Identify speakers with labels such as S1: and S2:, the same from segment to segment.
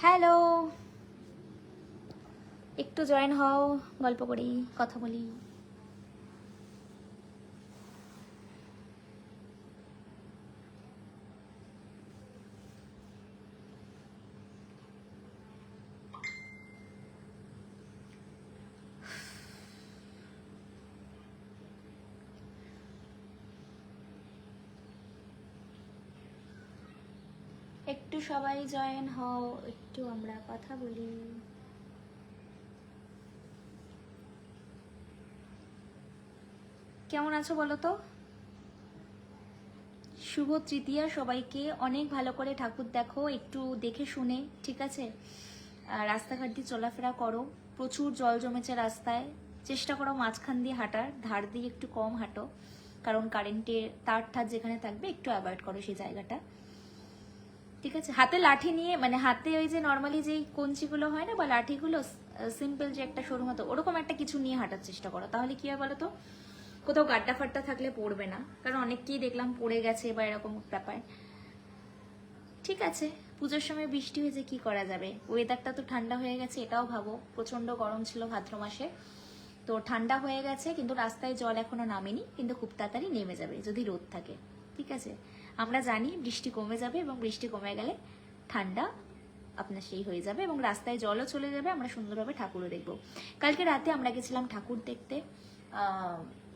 S1: Hello. একটু join হও গল্প করি কথা বলি একটু সবাই জয়েন হও, একটু আমরা কথা বলি। কেমন আছো বলো তো? শুভ তৃতীয়া, সবাইকে অনেক ভালো করে ঠাকুর দেখো, একটু দেখে শুনে, ঠিক আছে? রাস্তাঘাট দিয়ে চলাফেরা করো, প্রচুর জল জমেছে রাস্তায়। চেষ্টা করো মাঝখান দিয়ে হাঁটার, ধার দিয়ে একটু কম হাঁটো, কারণ কারেন্টের তার ঠার যেখানে থাকবে একটু অ্যাভয়েড করো সেই জায়গাটা। ঠিক আছে? হাতে লাঠি নিয়ে মানে হাতে ওই যে নর্মালি যেই কঞ্চিগুলো হয় না বা লাঠিগুলো সিম্পল যে একটা সরু মতো ওরকম একটা কিছু নিয়ে হাঁটার চেষ্টা করো। তাহলে কি হয় বলো তো কোথাও গাড্ডা ফাড্ডা থাকলে পড়বে না। কারণ অনেককেই দেখলাম পড়ে গেছে বা এরকম ব্যাপার। ঠিক আছে, পুজোর সময় বৃষ্টি হয়েছে, কি করা যাবে? ওয়েদারটা তো ঠান্ডা হয়ে গেছে, এটাও ভাবো। প্রচণ্ড গরম ছিল ভাদ্র মাসে। তো ঠান্ডা হয়ে গেছে, কিন্তু রাস্তায় জল এখনও নামেনি, কিন্তু খুব তাড়াতাড়ি নেমে যাবে, যদি রোদ থাকে। ঠিক আছে? আমরা জানি বৃষ্টি কমে যাবে এবং বৃষ্টি কমে গেলে ঠান্ডা আপনার সেই হয়ে যাবে এবং রাস্তায় জলও চলে যাবে, আমরা সুন্দরভাবে ঠাকুরও দেখব। কালকে রাতে আমরা গেছিলাম ঠাকুর দেখতে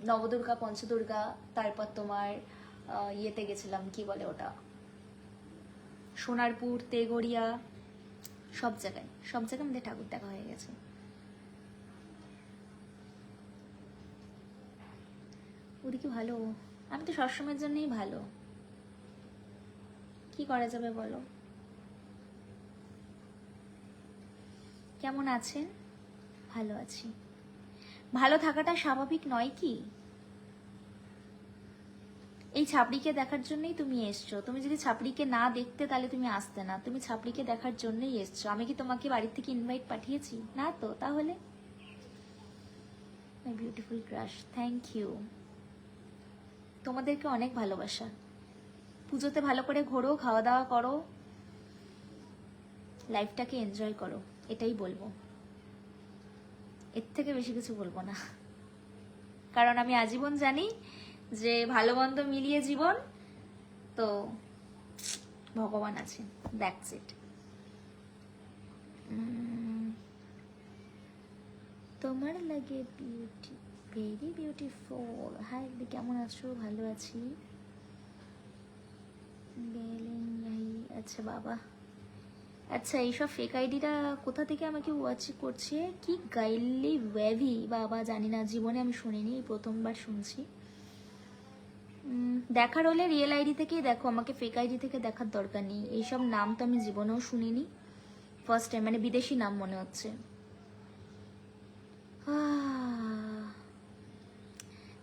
S1: নবদুর্গা, পঞ্চদুর্গা, তারপর তোমার ইয়েতে গেছিলাম, কি বলে ওটা? সোনারপুর, তেগড়িয়া, সব জায়গায় সব জায়গায় আমাদের ঠাকুর দেখা হয়ে গেছে। ওদিকে ভালো, আমি তো সবসময়ের জন্যই ভালো। কি করা যাবে বলো? কেমন আছেন? ভালো আছি। ভালো থাকাটা স্বাভাবিক নয় কি? এই ছাপড়িকে দেখার জন্যই তুমি এসছো। তুমি যদি ছাপড়িকে না দেখতে, তাহলে তুমি আসতে না। তুমি ছাপড়িকে দেখার জন্যই এসছো। আমি কি তোমাকে বাড়ির থেকে ইনভাইট পাঠিয়েছি? না তো, তাহলে? বিউটিফুল ক্রাশ থ্যাংক ইউ তোমাদেরকে অনেক ভালোবাসা। পুজোতে ভালো করে ঘোরো খাওয়া দাওয়া করো লাইফটাকে এনজয় করো, এটাই বলব। এর থেকে বেশি কিছু বলব না। কারণ আমি আজীবন জানি যে ভালো মন্দ মিলিয়ে জীবন, তো ভগবান আছে দ্যাটস ইট তোমার লাগে বিউটি ভেরি বিউটিফুল হাই, কেমন আছো? ভালো আছি? আচ্ছা বাবা। আচ্ছা এইসব ফেক আইডিটা কোথা থেকে আমাকে ওয়াচ করছে? কি গাইলি ওয়েভি? বাবা, জানি না, জীবনে আমি শুনিনি প্রথমবার শুনছি। দেখার হলে রিয়েল আইডি থেকেই দেখো, আমাকে ফেক আইডি থেকে দেখার দরকার নেই। এইসব নাম তো আমি জীবনেও শুনিনি। ফার্স্ট টাইম মানে বিদেশি নাম মনে হচ্ছে।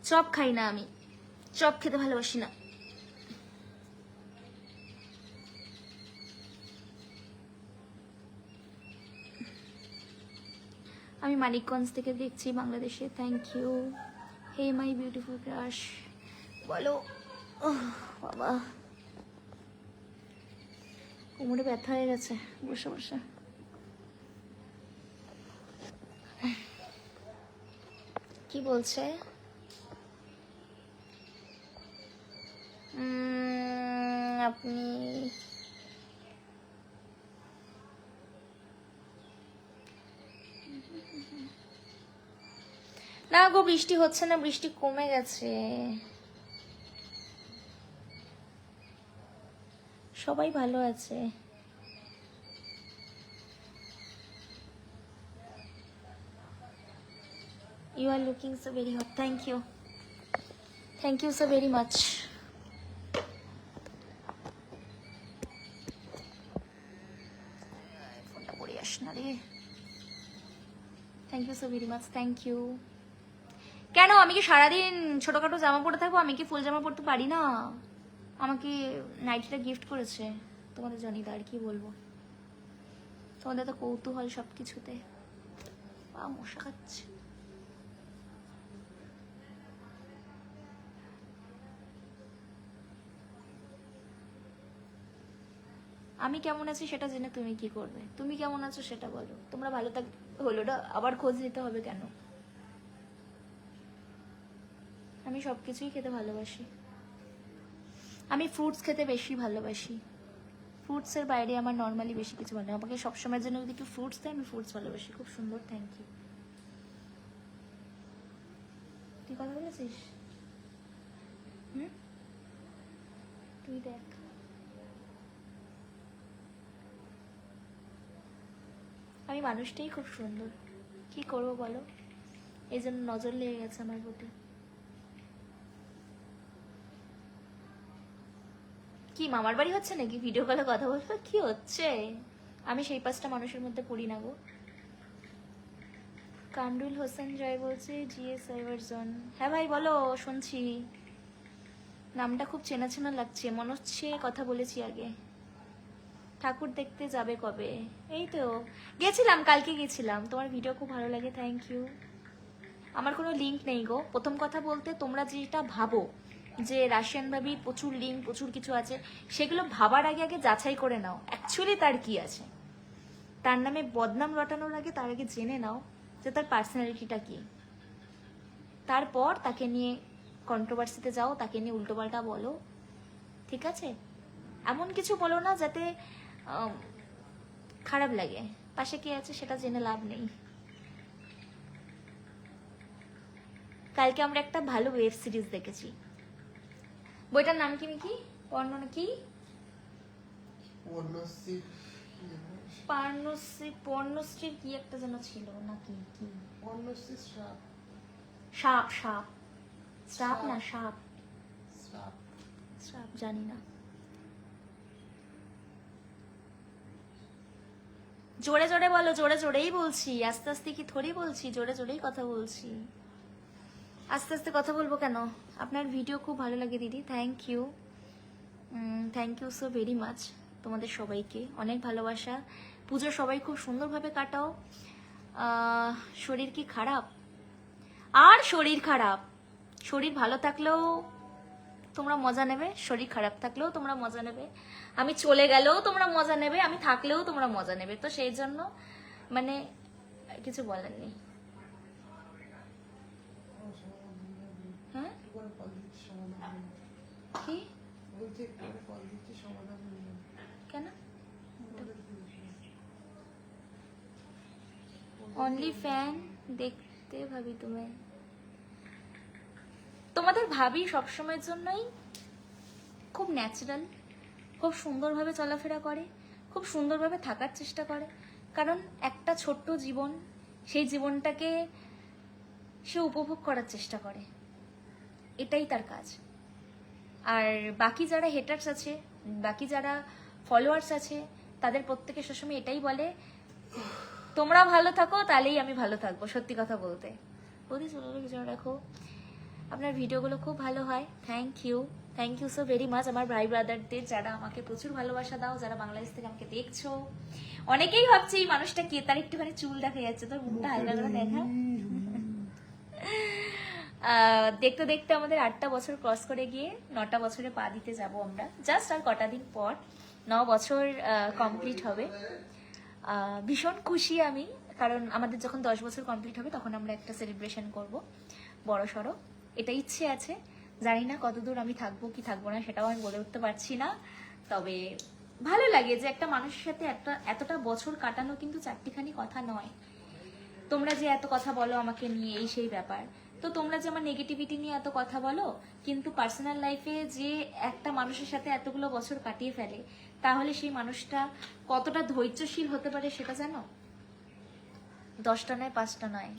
S1: চপ খাই না আমি। চপ খেতে ভালোবাসি না। আমি মানিকগঞ্জ থেকে দেখছি বাংলাদেশে। Thank you hey my beautiful crush বলো। বাবা। কোমরে ব্যথা হয়ে গেছে। বসে বসে। কি বলছে? আপনি না গো, বৃষ্টি হচ্ছে না, বৃষ্টি কমে গেছে। সবাই ভালো আছে। You are looking so very hot thank you thank you so very much ফোনটা পড়ে আস না রে। Thank you so very much thank you কেন? আমি কি সারাদিন ছোটখাটো জামা পরে থাকব? আমি কি ফুল জামা পরতে পারি না? আমাকে নাইটিটা গিফট করেছে তোমাদের জানি আর কি বলব? তোমাদের তো কৌতূহল সব কিছুতে বা মশা খাচ্ছে। আমি কেমন আছি সেটা জেনে তুমি কি করবে? তুমি কেমন আছো সেটা বলো। তোমরা ভালো থাক হলো আবার খোঁজ নিতে হবে কেন? আমি সব কিছুই খেতে ভালোবাসি। আমি ফ্রুটস খেতে বেশি ভালোবাসি। ফ্রুটসের বাইরে আমার নর্মালি বেশি কিছু ভালো। আমাকে সবসময়ের জন্য যদি কেউ ফ্রুটস দেয়, আমি ফ্রুটস ভালোবাসি। খুব সুন্দর থ্যাংক ইউ তুই কথা বলেছিস? হুম? তুই দেখ। আমি মানুষটাই খুব সুন্দর। কি করব বলো? এই জন্য নজর লেগে গেছে আমার প্রতি। কি, মামার বাড়ি হচ্ছে নাকি? ভিডিও কলে কথা বলব কি হচ্ছে? আমি সেই পাঁচটা মানুষের মধ্যে পড়ি না গো। কামরুল হোসেন জয় বলছে জিএস সাইবার জোন হ্যাঁ ভাই, বলো, শুনছি। নামটা খুব চেনা চেনা লাগছে মনে হচ্ছে কথা বলেছি আগে। ঠাকুর দেখতে যাবে কবে? এই তো, গেছিলাম, কালকে গেছিলাম। তোমার ভিডিও খুব ভালো লাগে থ্যাংক ইউ আমার কোনো লিঙ্ক নেই গো। প্রথম কথা বলতে তোমরা যেটা ভাবো যে রাশিয়ান ভাবি, প্রচুর লিঙ্ক প্রচুর কিছু আছে, সেগুলো ভাবার আগে আগে যাচাই করে নাও। অ্যাকচুয়ালি তার কি আছে? তার নামে বদনাম রটানোর আগে তার আগে জেনে নাও যে তার পার্সোনালিটিটা কি। তারপর তাকে নিয়ে কন্ট্রোভার্সিতে যাও, তাকে নিয়ে উল্টোপাল্টা বলো। ঠিক আছে? এমন কিছু বলো না যাতে খারাপ লাগে। পাশে কে আছে সেটা জেনে লাভ নেই। কালকে আমরা একটা ভালো ওয়েব সিরিজ দেখেছি। বইটার নাম কি কি? বর্ণনা কি
S2: পর্ণশ্রী
S1: পার্ণশ্রী পর্ণশ্রীর কি একটা যেন ছিল নাকি কি
S2: পর্ণশ্রী শ্রাপ
S1: সাপ। সাপ সাপ। না সাপ।
S2: শ্রাপ
S1: সাপ জানি না। জোরে জোরে বলো জোরে জোরেই বলছি। আস্তে আস্তে কি থোড়ি বলছি? জোরে জোরেই কথা বলছি। আস্তে আস্তে কথা বলব কেন? আপনার ভিডিও খুব ভালো লাগে দিদি thank you thank you so very much তোমাদের সবাইকে। অনেক ভালোবাসা। পুজো সবাই খুব সুন্দরভাবে কাটাও। শরীর কি খারাপ? আর শরীর খারাপ। শরীর ভালো থাকলেও তোমরা মজা নেবে, শরীর খারাপ থাকলেও তোমরা মজা নেবে। আমি চলে গেলেও তোমরা মজা নেবে, আমি থাকলেও তোমরা মজা নেবে। তো সেই জন্য মানে কিছু বলার নেই হ্যাঁ
S2: একটু করে ফল দিচ্ছি সমাধান হয়ে যাবে।
S1: কি?
S2: বলছি ফল দিচ্ছি সমাধান
S1: কেন? অনলি ফ্যান দেখতে ভাবি তুমি তোমাদের ভাবি সবসময়ের জন্যই খুব ন্যাচারাল খুব সুন্দরভাবে চলাফেরা করে খুব সুন্দরভাবে থাকার চেষ্টা করে। কারণ একটা ছোট্ট জীবন সেই জীবনটাকে সে উপভোগ করার চেষ্টা করে। এটাই তার কাজ। আর বাকি যারা হেটার্স আছে, বাকি যারা ফলোয়ার্স আছে, তাদের প্রত্যেকে সবসময় এটাই বলে, তোমরা ভালো থাকো, তাহলেই আমি ভালো থাকব, সত্যি কথা বলতে। বৌদি পিছনে রাখো। আপনার ভিডিওগুলো খুব ভালো হয়। Thank you thank you so very much আমার ভাই ব্রাদারদের যারা আমাকে প্রচুর ভালোবাসা দাও, যারা বাংলাদেশ থেকে আমাকে দেখছ। অনেকেই ভাবছে এই মানুষটা কে? তার একটুখানি চুল দেখা যাচ্ছে, তোর মুখটা হালকা করে দেখা। দেখতে দেখতে আমাদের আটটা বছর ক্রস করে গিয়ে নটা বছরে পা দিতে যাব আমরা। জাস্ট আর কটা দিন পর ন বছর কমপ্লিট হবে। ভীষণ খুশি আমি, কারণ আমাদের যখন দশ বছর কমপ্লিট হবে তখন আমরা একটা সেলিব্রেশন করব, বড় সড়ো। এটা ইচ্ছে আছে। জানি না কতদূর আমি থাকব কি থাকব না, সেটাও আমি বলে উঠতে পারছি না। তবে ভালো লাগে যে একটা মানুষের সাথে একটা, এতটা বছর কাটানো কিন্তু চারটিখানি কথা নয়। তোমরা যে এত কথা বলো আমাকে নিয়ে, এই সেই ব্যাপার। তো তোমরা যে আমার নেগেটিভিটি নিয়ে এত কথা বলো, কিন্তু পার্সোনাল লাইফে যে একটা মানুষের সাথে এতগুলো বছর কাটিয়ে ফেলে, তাহলে সেই মানুষটা কতটা ধৈর্যশীল হতে পারে সেটা জানো? দশটা নয়, পাঁচটা নয়।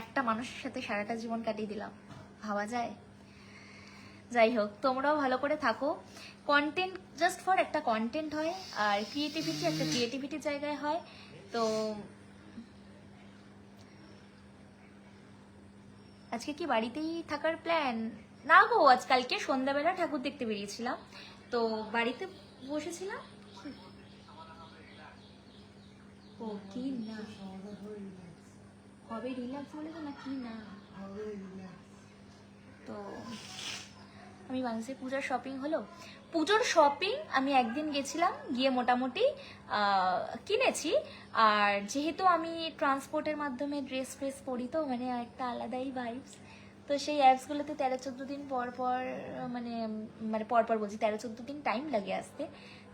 S1: একটা মানুষের সাথে সারাটা জীবন কাটিয়ে দিলাম। ভাবা যায়? যাই হোক, তোমরাও ভালো করে থাকো। কন্টেন্ট জাস্ট ফর একটা কন্টেন্ট হয়, আর ক্রিয়েটিভিটি একটা ক্রিয়েটিভিটির জায়গায় হয়। তো আজকে কি বাড়িতেই থাকার প্ল্যান না গো, আজকালকে সন্ধ্যাবেলা ঠাকুর দেখতে বেরিয়েছিলাম। তো বাড়িতে বসেছিলাম? ও, কি না। হবে রিল্যাক্স বলে না, কি না। আমি বাংলাদেশে পূজার শপিং হলো। পুজোর শপিং আমি একদিন গেছিলাম, গিয়ে মোটামুটি কিনেছি। আর যেহেতু আমি ট্রান্সপোর্টের মাধ্যমে ড্রেস ফ্রেস পরি তো মানে একটা আলাদাই ভাইবস তো সেই অ্যাপসগুলোতে তেরো চোদ্দ দিন পর পর মানে মানে পর পর বলছি, তেরো চোদ্দ দিন টাইম লাগে আসতে।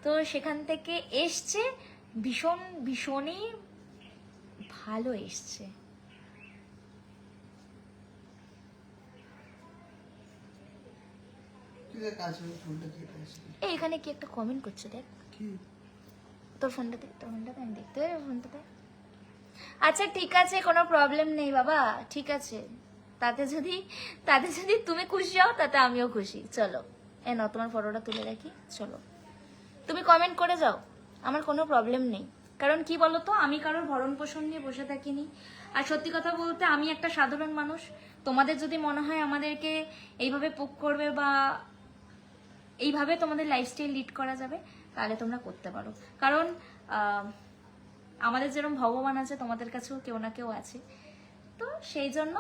S1: তো সেখান থেকে এসছে, ভীষণ, ভীষণই ভালো এসছে
S2: তুই দেখ কাজ করে ফোনটা কেটে আসি
S1: এই এখানে কি একটা কমেন্ট করছে দেখ। তোর ফোনটাতে তোর ফোনটাতে আমি দেখতে পারি ফোনটাতে আচ্ছা ঠিক আছে কোনো প্রবলেম নেই বাবা। ঠিক আছে। তাতে যদি তাতে যদি তুমি খুশি হও তাতে আমিও খুশি। চলো এ নাও তোমার ফটোটা তুলে রাখি চলো। তুমি কমেন্ট করে যাও। আমার কোনো প্রবলেম নেই। কারণ কি বলো তো আমি কারোর ভরণ পোষণ নিয়ে বসে থাকিনি। আর সত্যি কথা বলতে আমি একটা সাধারণ মানুষ। তোমাদের যদি মনে হয় আমাদেরকে এইভাবে পোক করবে বা এইভাবে তোমাদের লাইফস্টাইল লিড করা যাবে, তাহলে তোমরা করতে পারো। কারণ আমাদের যেরকম ভগবান আছে, তোমাদের কাছেও কেউ না কেউ আছে। তো সেই জন্য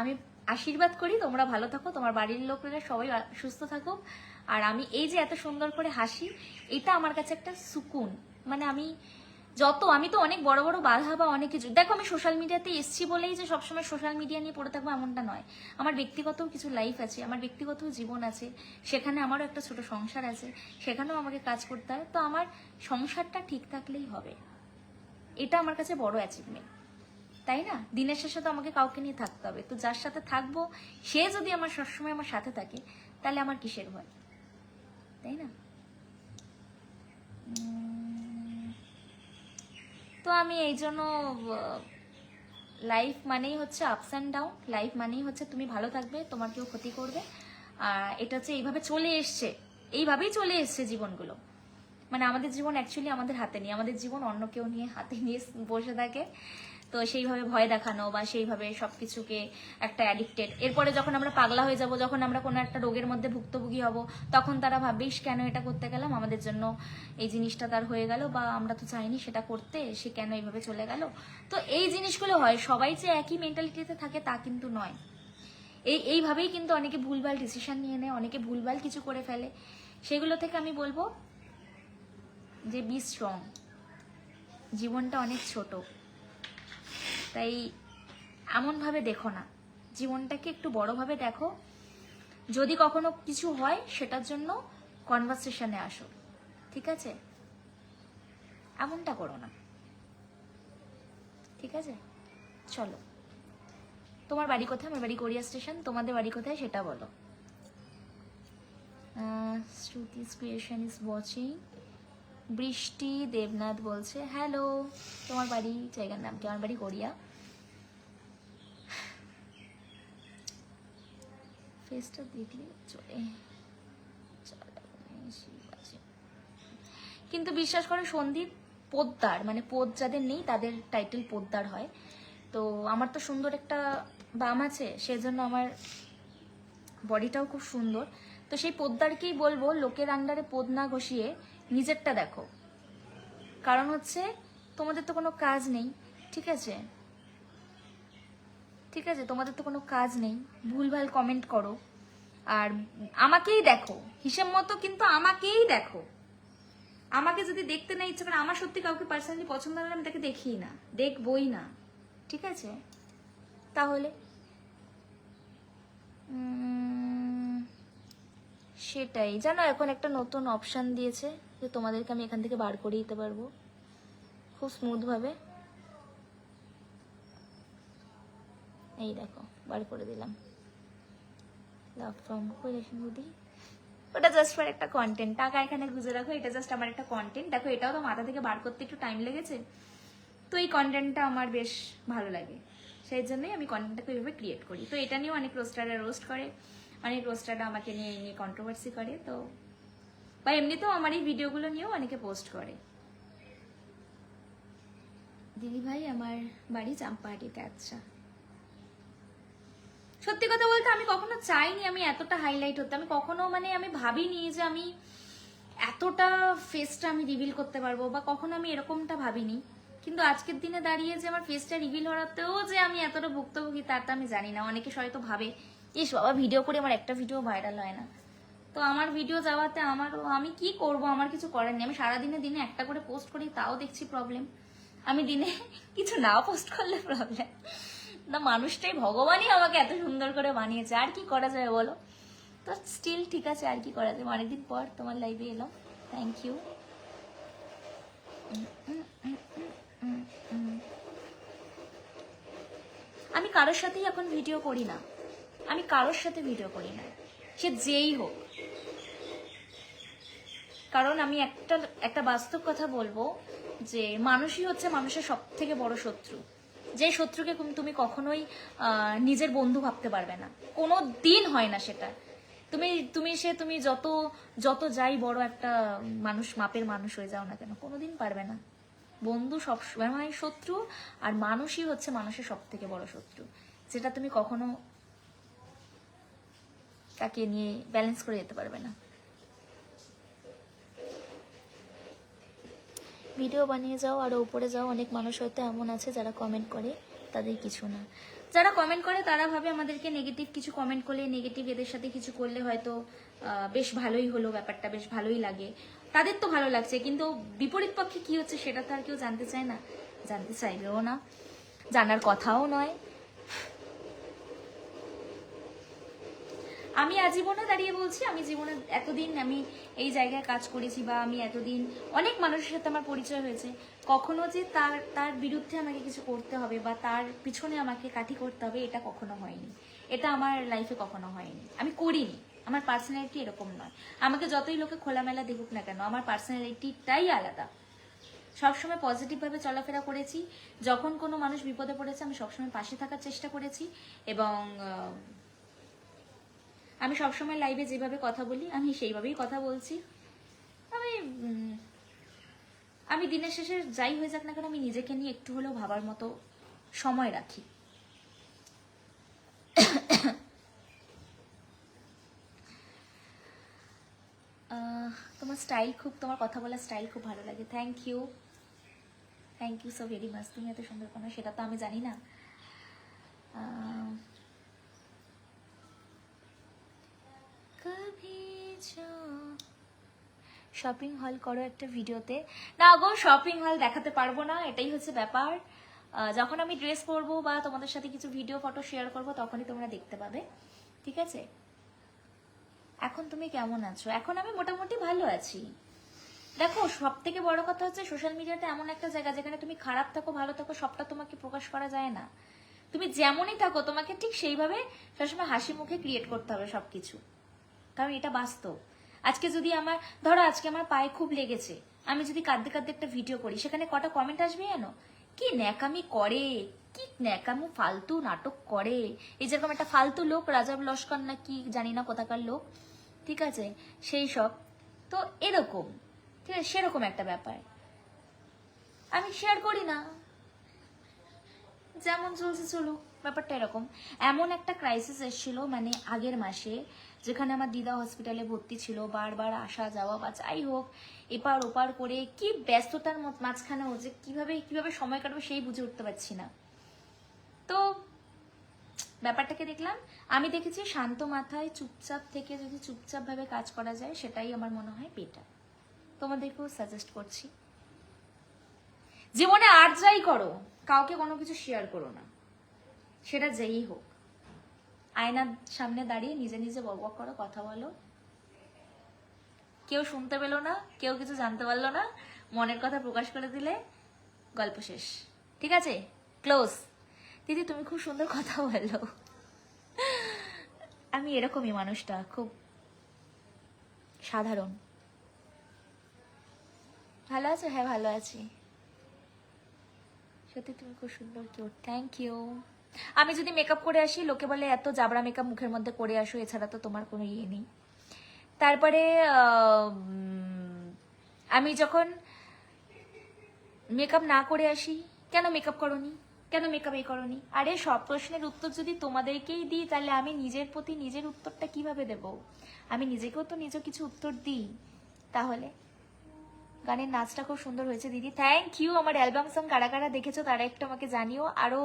S1: আমি আশীর্বাদ করি, তোমরা ভালো থাকো, তোমার বাড়ির লোকেরা সবাই সুস্থ থাকুক। আর আমি এই যে এত সুন্দর করে হাসি, এটা আমার কাছে একটা সুকুন। মানে আমি যত, আমি তো অনেক বড় বড় বাধা বা অনেক কিছু দেখো, আমি সোশ্যাল মিডিয়াতে এসছি বলেই যে সবসময় সোশ্যাল মিডিয়া নিয়ে পড়ে থাকব এমনটা নয়। আমার ব্যক্তিগত কিছু লাইফ আছে, আমার ব্যক্তিগত জীবন আছে, সেখানে আমারও একটা ছোট সংসার আছে, সেখানেও আমাকে কাজ করতে হয়। তো আমার সংসারটা ঠিক থাকলেই হবে। এটা আমার কাছে বড় অ্যাচিভমেন্ট তাই না? দিনের শেষে তো আমাকে কাউকে নিয়ে থাকতে হবে। তো যার সাথে থাকব, সে যদি আমার সবসময় আমার সাথে থাকে, তাহলে আমার কিসের ভয়? তাই না? তো আমি এই জন্য লাইফ মানেই হচ্ছে আপস অ্যান্ড ডাউন লাইফ মানেই হচ্ছে তুমি ভালো থাকবে, তোমার কেউ ক্ষতি করবে। আর এটা হচ্ছে এইভাবে চলে এসছে, এইভাবেই চলে এসছে জীবনগুলো। মানে আমাদের জীবন অ্যাকচুয়ালি আমাদের হাতে নিয়ে আমাদের জীবন অন্য কেউ নিয়ে হাতে নিয়ে বসে থাকে। তো সেইভাবে ভয় দেখানো বা সেইভাবে সবকিছুকে একটা অ্যাডিক্টেড এরপরে যখন আমরা পাগলা হয়ে যাব যখন আমরা কোনো একটা রোগের মধ্যে ভুক্তভোগী হব তখন তারা ভাববে "ইস, কেন এটা করতে গেলাম? আমাদের জন্য এই জিনিসটা তার হয়ে গেল বা আমরা তো চাইনি সেটা করতে সে কেন এইভাবে চলে গেল? তো এই জিনিসগুলো হয়। সবাই যে একই মেন্টালিটিতে থাকে তা কিন্তু নয়। এই এইভাবেই কিন্তু অনেকে ভুলভাল ডিসিশন নিয়ে নেয় অনেকে ভুলভাল কিছু করে ফেলে। সেগুলো থেকে আমি বলব যে বি স্ট্রং জীবনটা অনেক ছোট। তাই এমনভাবে দেখো না। জীবনটাকে একটু বড়ভাবে দেখো। যদি কখনো কিছু হয়, সেটার জন্য কনভারসেশনে আসো। ঠিক আছে? এমনটা করো না। ঠিক আছে? চলো। তোমার বাড়ি কোথায়? আমার বাড়ি কোরিয়া স্টেশন। তোমাদের বাড়ি কোথায় সেটা বলো। শ্রুতিস ক্রিয়েশন ইজ ওয়াচিং বৃষ্টি, দেবনাথ বলছে হ্যালো তোমার বাড়ি, জায়গার নাম কি? আমার বাড়ি গড়িয়া। ফেসটা দেখলে চলে। কিন্তু বিশ্বাস করে, সন্দীপ পোদ্দার মানে পোদ যাদের নেই, তাদের টাইটেল পোদ্দার হয়। তো আমার তো সুন্দর একটা বাম আছে, সেজন্য আমার বডিটাও খুব সুন্দর। তো সেই পোদ্দারকেই বলব, লোকের আন্ডারে পোদ না ঘষিয়ে নিজেরটা দেখো। কারণ হচ্ছে, তোমাদের তো কোনো কাজ নেই, ঠিক আছে? ঠিক আছে, তোমাদের তো কোনো কাজ নেই। ভুলভাল কমেন্ট করো। আর আমাকেই দেখো। হিসেব মতো কিন্তু আমাকেই দেখো। আমাকে যদি দেখতে না ইচ্ছে করে, আমার সত্যি কাউকে পার্সোনালি পছন্দ হলে আমি তাকে দেখি না। দেখবই না। ঠিক আছে? তাহলে সেটাই। জানো, এখন একটা নতুন অপশান দিয়েছে। যে তোমাদেরকে আমি এখান থেকে বার করে দিতে পারব। খুব স্মুথ ভাবে। এই দেখো, বার করে দিলাম। লাভ ফ্রম কোয়েশন বুদ্ধি ওটা জাস্ট ফর একটা কন্টেন্ট টাকা এখানে গুজে রাখো, এটা জাস্ট আমার একটা কন্টেন্ট দেখো, এটাও তো মাথা থেকে বার করতে একটু টাইম লেগেছে। তো এই কন্টেন্টটা আমার বেশ ভালো লাগে। সেই জন্যই আমি কন্টেন্টটাকে ওইভাবে ক্রিয়েট করি। তো এটা নিয়েও অনেক রোস্টাররা রোস্ট করে। অনেক রোস্টাররা আমাকে নিয়ে নিয়ে কন্ট্রোভার্সি করে। তো বা এমনিতেও আমার এই ভিডিওগুলো নিয়েও অনেকে পোস্ট করে। দিদি ভাই, আমার বাড়ি চাম্পাহাটিতে আচ্ছা। সত্যি কথা বলতে আমি কখনো চাইনি আমি এতটা হাইলাইট হতে। আমি কখনো মানে আমি ভাবিনি যে আমি এতটা ফেসটা আমি রিভিল করতে পারব বা কখনো আমি এরকমটা ভাবিনি। কিন্তু আজকের দিনে দাঁড়িয়ে যে আমার ফেসটা রিভিল হওয়াতেও যে আমি এতটা ভুক্তভোগী তার তো আমি জানি না। অনেকে হয়তো ভাবে, ইস বাবা ভিডিও করে আমার একটা ভিডিও ভাইরাল হয় না। তো আমার ভিডিও যাওয়াতে আমার আমি কি করব? আমার কিছু করার নেই। আমি সারাদিনে দিনে একটা করে পোস্ট করি, তাও দেখছি প্রবলেম আমি দিনে কিছু না পোস্ট করলে প্রবলেম না, মানুষটাই ভগবানই আমাকে এত সুন্দর করে বানিয়েছে। আর কি করা যায় বলো? তো স্টিল ঠিক আছে, আর কি করা যায়? অনেকদিন পর তোমার লাইভে এলাম। থ্যাংক ইউ আমি কারোর সাথেই এখন ভিডিও করি না। আমি কারোর সাথে ভিডিও করি না। সে যেই হোক। কারণ আমি একটা একটা বাস্তব কথা বলব যে মানুষই হচ্ছে মানুষের সব থেকে বড় শত্রু। যে শত্রুকে তুমি কখনোই নিজের বন্ধু ভাবতে পারবে না। কোনো দিন হয় না সেটা। তুমি তুমি সে, তুমি যত যত যাই বড় একটা মানুষ, মাপের মানুষ হয়ে যাও না কেন, কোনোদিন পারবে না। বন্ধু সব সময় শত্রু আর মানুষই হচ্ছে মানুষের সব থেকে বড় শত্রু। যেটা তুমি কখনো তাকে নিয়ে ব্যালেন্স করে যেতে পারবে না। ভিডিও বানিয়ে যাও আর উপরে যাও, অনেক মানুষ হয়তো এমন আছে যারা কমেন্ট করে, তাদের কিছু না। যারা কমেন্ট করে, তারা ভাবে আমাদেরকে নেগেটিভ কিছু কমেন্ট করলে নেগেটিভ এদের সাথে কিছু করলে হয়তো বেশ ভালোই হলো, ব্যাপারটা বেশ ভালোই লাগে। তাদের তো ভালো লাগছে, কিন্তু বিপরীত পক্ষে কি হচ্ছে সেটা তো আর কেউ জানতে চায় না। জানতে চাইবেও না। জানার কথাও নয়। আমি আজীবনে দাঁড়িয়ে বলছি, আমি জীবনে এতদিন আমি এই জায়গায় কাজ করেছি বা আমি এতদিন অনেক মানুষের সাথে আমার পরিচয় হয়েছে। কখনো যে তার তার বিরুদ্ধে আমাকে কিছু করতে হবে বা তার পিছনে আমাকে কাঠি করতে হবে, এটা কখনো হয়নি। এটা আমার লাইফে কখনো হয়নি। আমি করিনি। আমার পার্সোনালিটি এরকম নয়। আমাকে যতই লোকে খোলামেলা দেখুক না কেন, আমার পার্সোনালিটিটাই আলাদা। সবসময় পজিটিভভাবে চলাফেরা করেছি। যখন কোনো মানুষ বিপদে পড়েছে, আমি সবসময় পাশে থাকার চেষ্টা করেছি এবং আমি সবসময় লাইভে যেভাবে কথা বলি, আমি সেইভাবেই কথা বলছি। আমি আমি দিনের শেষে যাই হয়ে যাক না কেন, আমি নিজেকে নিয়ে একটু হলেও ভাবার মতো সময় রাখি। তোমার স্টাইল খুব, তোমার কথা বলার স্টাইল খুব ভালো লাগে। Thank you thank you so very much তুমি এত সুন্দর কোনো, সেটা তো আমি জানি না। শপিং হল করো একটা ভিডিওতে না গো শপিং হল দেখাতে পারব না, এটাই হচ্ছে ব্যাপার। যখন আমি ড্রেস পরবো বা তোমাদের সাথে কিছু ভিডিও ফটো শেয়ার করব, তখনই তোমরা দেখতে পাবে। ঠিক আছে? এখন তুমি কেমন আছো? এখন আমি মোটামুটি ভালো আছি। দেখো সব থেকে বড় কথা হচ্ছে সোশ্যাল মিডিয়াতে এমন একটা জায়গা যেখানে তুমি খারাপ থাকো, ভালো থাকো, সবটা তোমাকে প্রকাশ করা যায় না। তুমি যেমনই থাকো, তোমাকে ঠিক সেইভাবে সবসময় হাসি মুখে ক্রিয়েট করতে হবে সবকিছু। কারণ এটা বাস্তব। আজকে যদি আমার, ধরো আজকে আমার পায়ে খুব লেগেছে, আমি যদি কাঁদতে কাঁদতে একটা ভিডিও করি, সেখানে কটা কমেন্ট আসবে জানো? কি ন্যাকামি করে, কি ন্যাকামু ফালতু নাটক করে। এই যেরকম একটা ফালতু লোক, রাজা লস্কর না কি জানি না কোথাকার লোক, ঠিক আছে? সেই সব। তো এরকম, ঠিক আছে? সেরকম একটা ব্যাপার। আমি শেয়ার করি না। যেমন চলছে, চলুক, ব্যাপারটা এরকম। এমন একটা ক্রাইসিস এসেছিল মানে আগের মাসে যেখানে আমার দিদা হসপিটালে ভর্তি ছিল, বারবার আসা যাওয়া বা যাই হোক, এপার ওপার করে কি ব্যস্ততার মত- মাঝখানেও যে কীভাবে কীভাবে সময় কাটবে সেই বুঝে উঠতে পারছি না। তো ব্যাপারটাকে দেখলাম, আমি দেখেছি শান্ত মাথায় চুপচাপ থেকে যদি চুপচাপ ভাবে কাজ করা যায়, সেটাই আমার মনে হয় বেটার তোমাদেরকেও সাজেস্ট করছি। জীবনে আর যাই করো, কাউকে কোনো কিছু শেয়ার করো না। সেটা যেই হোক। আয়নার সামনে দাঁড়িয়ে নিজে নিজে বক করো কথা বলো। কেউ শুনতে পেল না, কেউ কিছু জানতে পারল না, মনের কথা প্রকাশ করে দিলে গল্প শেষ। ঠিক আছে? ক্লোজ দিদি, তুমি খুব সুন্দর কথা বলো। আমি এরকমই মানুষটা, খুব সাধারণ। ভালো আছো? হ্যাঁ ভালো আছি। সত্যি তুমি খুব সুন্দর কিউট থ্যাংক ইউ আমি যদি মেকআপ করে আসি, লোকে বলে, এত জাবরা মেকআপ মুখের মধ্যে করে আসো, এছাড়া তো তোমার কোনো ইয়ে নেই। তারপরে আমি যখন মেকআপ না করে আসি, কেন মেকআপ করনি? কেন মেকআপ এই করনি? আরে, সব প্রশ্নের উত্তর যদি তোমাদেরকেই দিই, তাহলে আমি নিজের প্রতি নিজের উত্তরটা কীভাবে দেব? আমি নিজেকেও তো নিজে কিছু উত্তর দিই, তাহলে। গানের নাচটা খুব সুন্দর হয়েছে, দিদি। থ্যাংক ইউ আমার অ্যালবাম সং কারা কারা দেখেছ তারা একটু আমাকে জানিও। আরও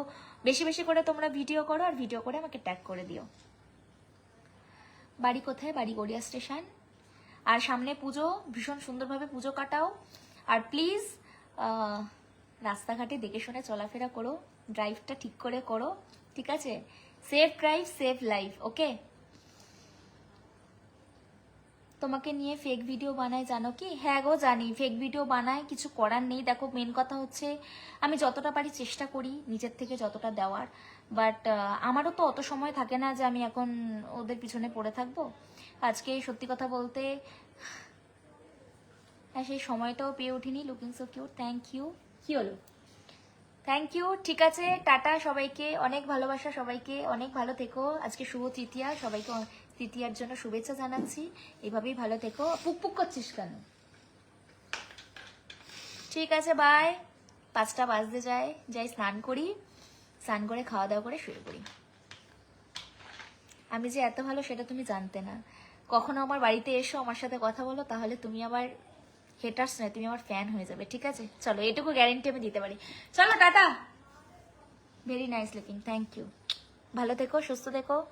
S1: বেশি বেশি করে তোমরা ভিডিও করো আর ভিডিও করে আমাকে ট্যাগ করে দিও। বাড়ি কোথায়? বাড়ি গড়িয়া স্টেশন। আর সামনে পুজো, ভীষণ সুন্দরভাবে পুজো কাটাও। আর প্লিজ রাস্তাঘাটে দেখে শুনে চলাফেরা করো। ড্রাইভটা ঠিক করে করো, ঠিক আছে? Safe drive safe life okay তোমাকে নিয়ে ফেক ভিডিও বানায় জানো কি? হ্যাঁ গো জানি। ফেক ভিডিও বানায় কিছু করার নেই। দেখো মেন কথা হচ্ছে আমি যতটা পারি চেষ্টা করি নিজের থেকে যতটা দেওয়ার। বাট আমারও তো অত সময় থাকে না যে আমি এখন ওদের পিছনে পড়ে থাকব। আজকে সত্যি কথা বলতে হ্যাঁ সেই সময়টাও পেয়ে উঠিনি looking so cute thank you কি হলো? থ্যাংক ইউ ঠিক আছে টাটা সবাইকে অনেক ভালোবাসা সবাইকে অনেক ভালো থেকো। আজকে শুভ তৃতীয়া সবাইকে তৃতীয়ার জন্য শুভেচ্ছা জানাচ্ছি। এভাবেই ভালো থেকো। পুক পুক করছিস কেন? ঠিক আছে বাই পাঁচটা বাজতে যায়। যাই, স্নান করি। স্নান করে খাওয়া দাওয়া করে শুয়ে পড়ি। আমি যে এত ভালো সেটা তুমি জানতে না। কখনো আমার বাড়িতে এসো, আমার সাথে কথা বলো, তাহলে তুমি আবার হেটার্স নয়, তুমি আমার ফ্যান হয়ে যাবে, ঠিক আছে? চলো, এটুকু গ্যারেন্টি আমি দিতে পারি। চলো, tata! Very nice looking thank you ভালো থেকো, সুস্থ থেকো।